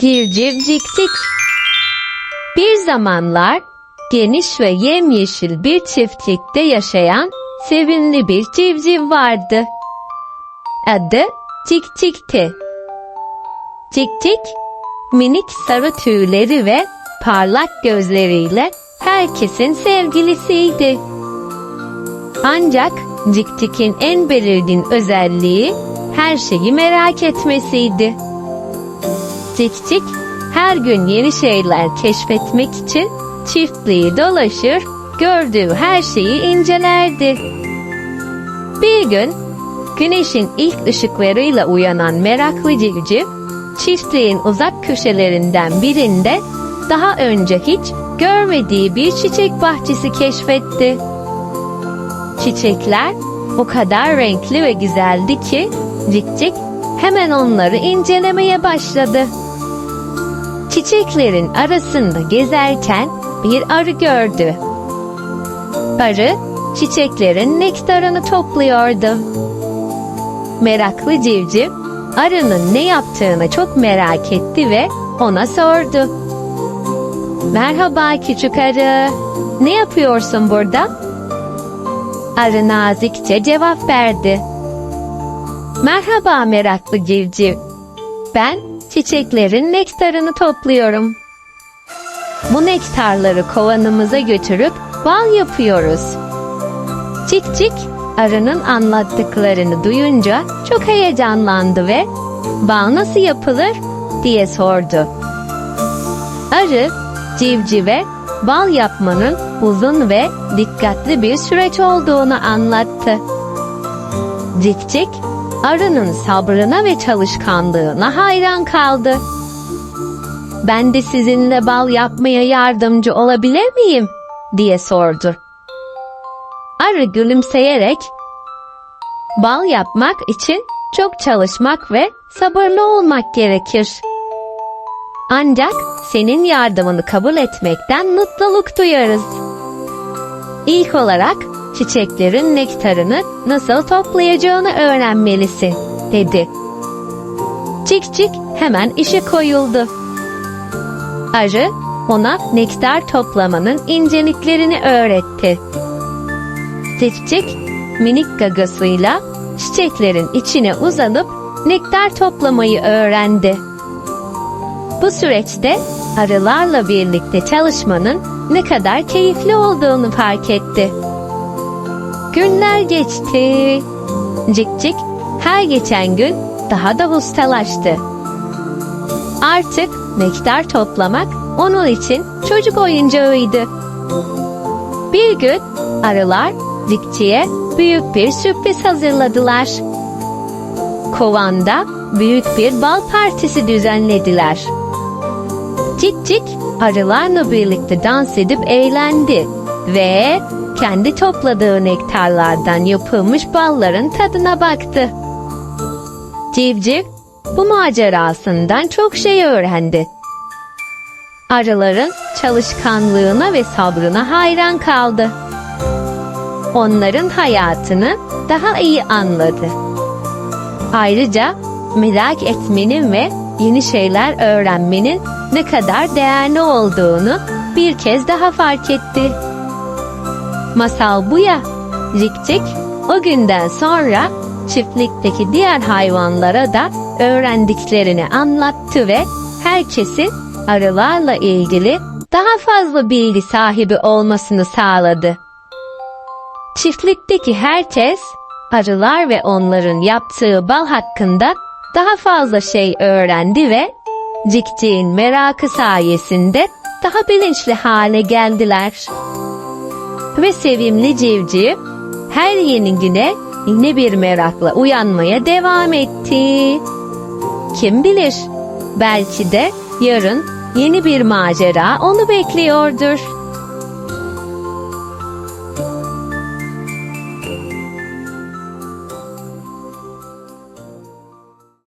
Civciv cik cik. Bir zamanlar geniş ve yemyeşil bir çiftlikte yaşayan sevimli bir civciv vardı. Adı Cik Cik'ti. Cik Cik, minik sarı tüyleri ve parlak gözleriyle herkesin sevgilisiydi. Ancak Cik Cik'in en belirgin özelliği her şeyi merak etmesiydi. Cik Cik her gün yeni şeyler keşfetmek için çiftliği dolaşır, gördüğü her şeyi incelerdi. Bir gün güneşin ilk ışıklarıyla uyanan meraklı civciv, çiftliğin uzak köşelerinden birinde daha önce hiç görmediği bir çiçek bahçesi keşfetti. Çiçekler o kadar renkli ve güzeldi ki Cikcik hemen onları incelemeye başladı. Çiçeklerin arasında gezerken bir arı gördü. Arı çiçeklerin nektarını topluyordu. Meraklı civciv arının ne yaptığını çok merak etti ve ona sordu. Merhaba küçük arı. Ne yapıyorsun burada? Arı nazikçe cevap verdi. Merhaba meraklı civciv. Ben çiçeklerin nektarını topluyorum. Bu nektarları kovanımıza götürüp bal yapıyoruz. Cik cik arının anlattıklarını duyunca çok heyecanlandı ve bal nasıl yapılır diye sordu. Arı civcive bal yapmanın uzun ve dikkatli bir süreç olduğunu anlattı. Cik cik arının sabrına ve çalışkanlığına hayran kaldı. Ben de sizinle bal yapmaya yardımcı olabilir miyim? diye sordu. Arı gülümseyerek bal yapmak için çok çalışmak ve sabırlı olmak gerekir. Ancak senin yardımını kabul etmekten mutluluk duyarız. İlk olarak çiçeklerin nektarını nasıl toplayacağını öğrenmelisin, dedi. Cik cik hemen işe koyuldu. Arı ona nektar toplamanın inceliklerini öğretti. Cik minik gagasıyla çiçeklerin içine uzanıp nektar toplamayı öğrendi. Bu süreçte arılarla birlikte çalışmanın ne kadar keyifli olduğunu fark etti. Günler geçti. Cik cik her geçen gün daha da ustalaştı. Artık nektar toplamak onun için çocuk oyuncağıydı. Bir gün arılar Cikçi'ye büyük bir sürpriz hazırladılar. Kovanda büyük bir bal partisi düzenlediler. Cik cik arılarla birlikte dans edip eğlendi ve kendi topladığı nektarlardan yapılmış balların tadına baktı. Civciv bu macerasından çok şey öğrendi. Arıların çalışkanlığına ve sabrına hayran kaldı. Onların hayatını daha iyi anladı. Ayrıca merak etmenin ve yeni şeyler öğrenmenin ne kadar değerli olduğunu bir kez daha fark etti. Masal bu ya. Cikcik o günden sonra çiftlikteki diğer hayvanlara da öğrendiklerini anlattı ve herkesin arılarla ilgili daha fazla bilgi sahibi olmasını sağladı. Çiftlikteki herkes arılar ve onların yaptığı bal hakkında daha fazla şey öğrendi ve Cikcik'in merakı sayesinde daha bilinçli hale geldiler. Ve sevimli civciv her yeni güne yine bir merakla uyanmaya devam etti. Kim bilir belki de yarın yeni bir macera onu bekliyordur.